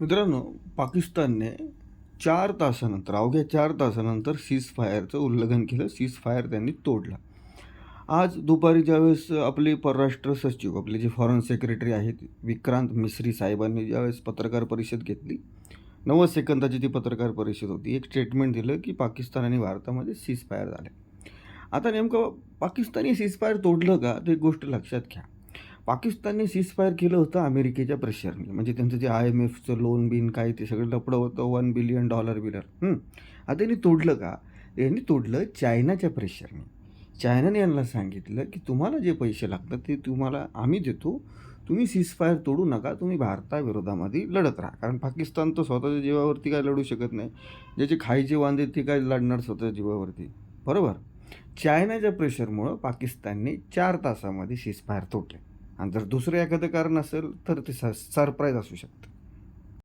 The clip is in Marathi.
मित्रांनो पाकिस्तानने चार तासानंतर अवघ्या चार तासानंतर सीज फायरचं उल्लंघन केलं. सीज फायर त्यांनी तोडला. आज दुपारी ज्यावेळेस आपले परराष्ट्र सचिव आपले जे फॉरेन सेक्रेटरी आहेत विक्रांत मिश्री साहेबांनी ज्यावेळेस पत्रकार परिषद घेतली नव्वद सेकंदाची ती पत्रकार परिषद होती. एक स्टेटमेंट दिलं की पाकिस्तान आणि भारतामध्ये सीज फायर झाले आता नेमकं पाकिस्तानी सीज फायर तोडलं का? ते गोष्ट लक्षात घ्या. पाकिस्तानने सीज फायर केलं होतं अमेरिकेच्या प्रेशरने म्हणजे त्यांचं जे आय एम एफचं लोन बिन काय ते सगळं लपडं होतं वन बिलियन डॉलर बिलर. आता त्यांनी तोडलं का? यांनी तोडलं चायनाच्या प्रेशरने चायनाने यांना सांगितलं की तुम्हाला जे पैसे लागतात ते तुम्हाला आम्ही देतो. तुम्ही सीज फायर तोडू नका तुम्ही भारताविरोधामध्ये लढत राहा. कारण पाकिस्तान तर स्वतःच्या जीवावरती काय लढू शकत नाही. ज्याचे खायचे वांदे ते काय लढणार स्वतःच्या जीवावरती. बरोबर? चायनाच्या प्रेशरमुळं पाकिस्तानने चार तासामध्ये सीज फायर तोडले. आणि जर दुसरं एखादं कारण असेल तर ते स सरप्राईज असू शकतं.